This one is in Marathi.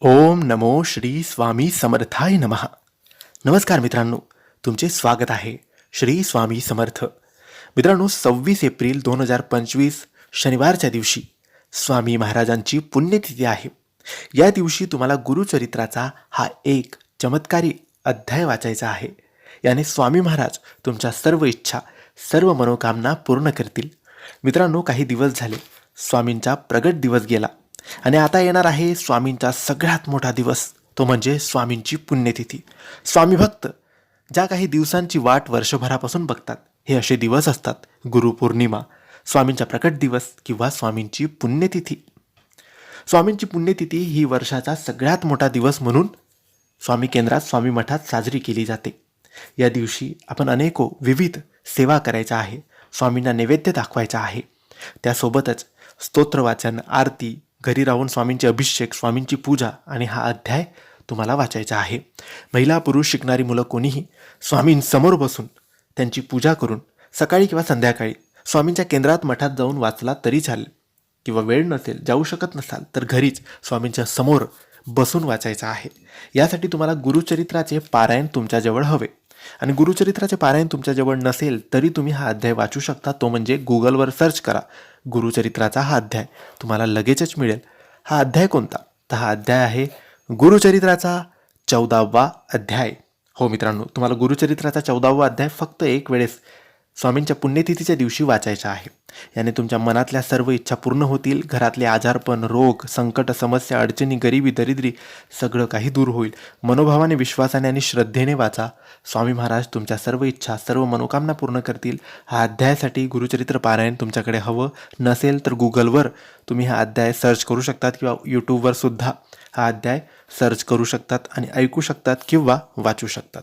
ओम नमो श्री स्वामी समर्थाय नमः. नमस्कार मित्रांनो तुमचे स्वागत आहे श्री स्वामी समर्थ. मित्रांनो सव्वीस एप्रिल दोन हजार पंचवीस शनिवारच्या दिवशी स्वामी महाराजांची पुण्यतिथी आहे. या दिवशी तुम्हाला गुरुचरित्राचा हा एक चमत्कारी अध्याय वाचायचा आहे. याने स्वामी महाराज तुमच्या सर्व इच्छा सर्व मनोकामना पूर्ण करतील. मित्रांनो काही दिवस झाले स्वामींचा प्रगट दिवस गेला. आणि आता येणार आहे स्वामींचा सगळ्यात मोठा दिवस तो म्हणजे स्वामींची पुण्यतिथी. स्वामी भक्त ज्या काही दिवसांची वाट वर्षभरापासून बघतात हे असे दिवस असतात गुरुपौर्णिमा स्वामींचा प्रकट दिवस किंवा स्वामींची पुण्यतिथी. स्वामींची पुण्यतिथी ही वर्षाचा सगळ्यात मोठा दिवस म्हणून स्वामी केंद्रात स्वामी मठात साजरी केली जाते. या दिवशी आपण अनेको विविध सेवा करायच्या आहे स्वामींना नैवेद्य दाखवायचा आहे. त्यासोबतच स्तोत्रवाचन आरती घरी राहून स्वामींचे अभिषेक स्वामींची पूजा आणि हा अध्याय तुम्हाला वाचायचा आहे. महिला पुरुष शिकणारी मुलं कोणीही स्वामींसमोर बसून त्यांची पूजा करून सकाळी किंवा संध्याकाळी स्वामींच्या केंद्रात मठात जाऊन वाचला तरी चालेल. किंवा वेळ नसेल जाऊ शकत नसाल तर घरीच स्वामींच्या समोर बसून वाचायचं आहे. यासाठी तुम्हाला गुरुचरित्राचे पारायण तुमच्याजवळ हवे. आणि गुरुचरित्राचे पारायण तुमच्याजवळ नसेल तरी तुम्ही हा अध्याय वाचू शकता. तो म्हणजे गुगलवर सर्च करा. गुरुचरित्राचा हा अध्याय तुम्हाला लगेचच मिळेल. हा अध्याय कोणता? तर हा अध्याय आहे गुरुचरित्राचा चौदावा अध्याय. हो मित्रांनो तुम्हाला गुरुचरित्राचा चौदावा अध्याय फक्त एक वेळेस स्वामींच्या पुण्यतिथीच्या दिवशी वाचायचा आहे. याने तुमच्या मनातल्या सर्व इच्छा पूर्ण होतील घरातले आजारपण रोग संकट समस्या अडचणी गरिबी दरिद्री सगळं काही दूर होईल. मनोभावाने विश्वासाने आणि श्रद्धेने वाचा. स्वामी महाराज तुमच्या सर्व इच्छा सर्व मनोकामना पूर्ण करतील. हा अध्यायासाठी गुरुचरित्र पारायण तुमच्याकडे हवं. नसेल तर गुगलवर तुम्ही हा अध्याय सर्च करू शकतात किंवा यूट्यूबवर सुद्धा हा अध्याय सर्च करू शकतात आणि ऐकू शकतात किंवा वाचू शकतात.